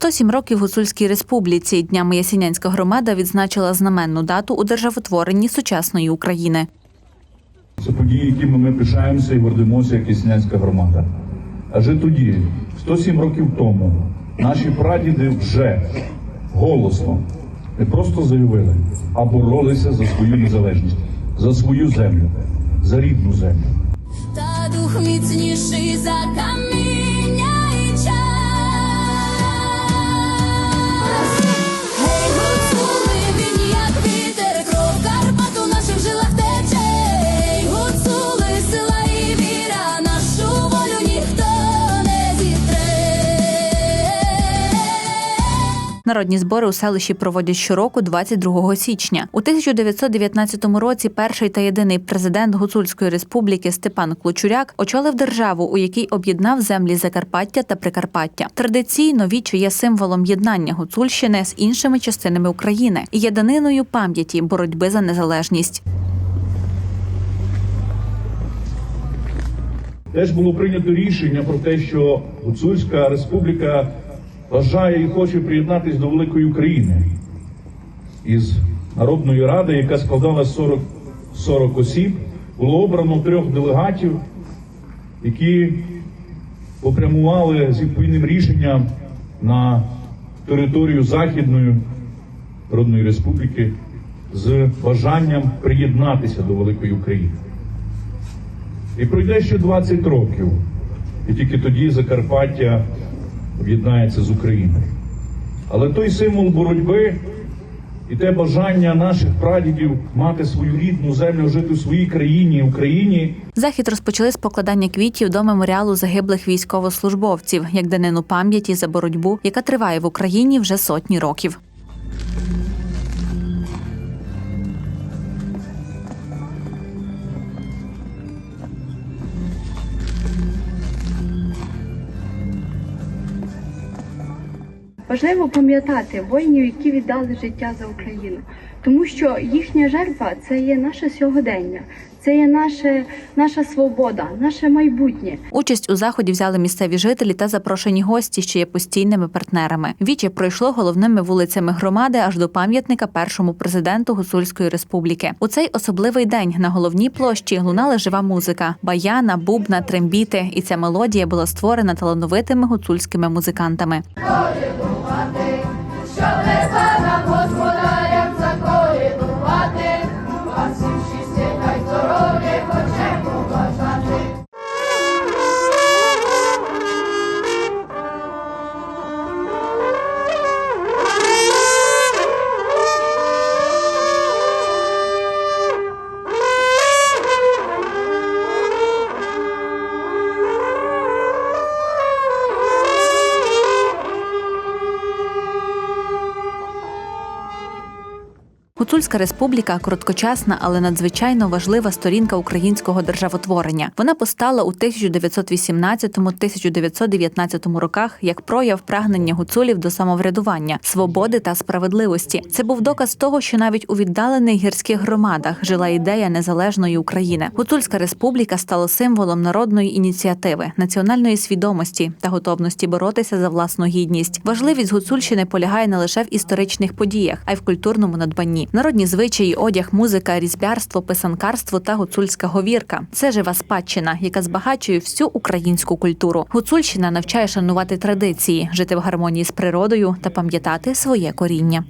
107 років Гуцульській республіці. Днями Ясінянська громада відзначила знаменну дату у державотворенні сучасної України. Це події, якими ми пишаємося і гордимося, як Яснянська громада. Адже тоді, 107 років тому, наші прадіди вже голосно не просто заявили, а боролися за свою незалежність, за свою землю, за рідну землю. Та дух міцніший за каміння Народні збори у селищі проводять щороку 22 січня. У 1919 році перший та єдиний президент Гуцульської республіки Степан Клочуряк очолив державу, у якій об'єднав землі Закарпаття та Прикарпаття. Традиційно віче є символом єднання Гуцульщини з іншими частинами України і є даниною пам'яті боротьби за незалежність. Теж було прийнято рішення про те, що Гуцульська республіка бажає і хоче приєднатися до великої України із Народної ради, яка складала 40, 40 осіб, було обрано трьох делегатів, які попрямували з відповідним рішенням на територію Західної Народної Республіки з бажанням приєднатися до великої України. І пройде ще 20 років, і тільки тоді Закарпаття об'єднається з Україною. Але той символ боротьби і те бажання наших прадідів мати свою рідну землю, жити в своїй країні, Україні, Захід розпочали з покладання квітів до меморіалу загиблих військовослужбовців як данину пам'яті за боротьбу, яка триває в Україні вже сотні років. Важливо пам'ятати воїнів, які віддали життя за Україну, тому що їхня жертва це є наше сьогодення, це є наше, наша свобода, наше майбутнє. Участь у заході взяли місцеві жителі та запрошені гості, що є постійними партнерами. Віче пройшло головними вулицями громади аж до пам'ятника першому президенту Гуцульської республіки. У цей особливий день на головній площі лунала жива музика: баяна, бубна, трембіти. І ця мелодія була створена талановитими гуцульськими музикантами. Гуцульська республіка короткочасна, але надзвичайно важлива сторінка українського державотворення. Вона постала у 1918-1919 роках як прояв прагнення гуцулів до самоврядування, свободи та справедливості. Це був доказ того, що навіть у віддалених гірських громадах жила ідея незалежної України. Гуцульська республіка стала символом народної ініціативи, національної свідомості та готовності боротися за власну гідність. Важливість Гуцульщини полягає не лише в історичних подіях, а й в культурному надбанні. Народні звичаї, одяг, музика, різьбярство, писанкарство та гуцульська говірка це жива спадщина, яка збагачує всю українську культуру. Гуцульщина навчає шанувати традиції, жити в гармонії з природою та пам'ятати своє коріння.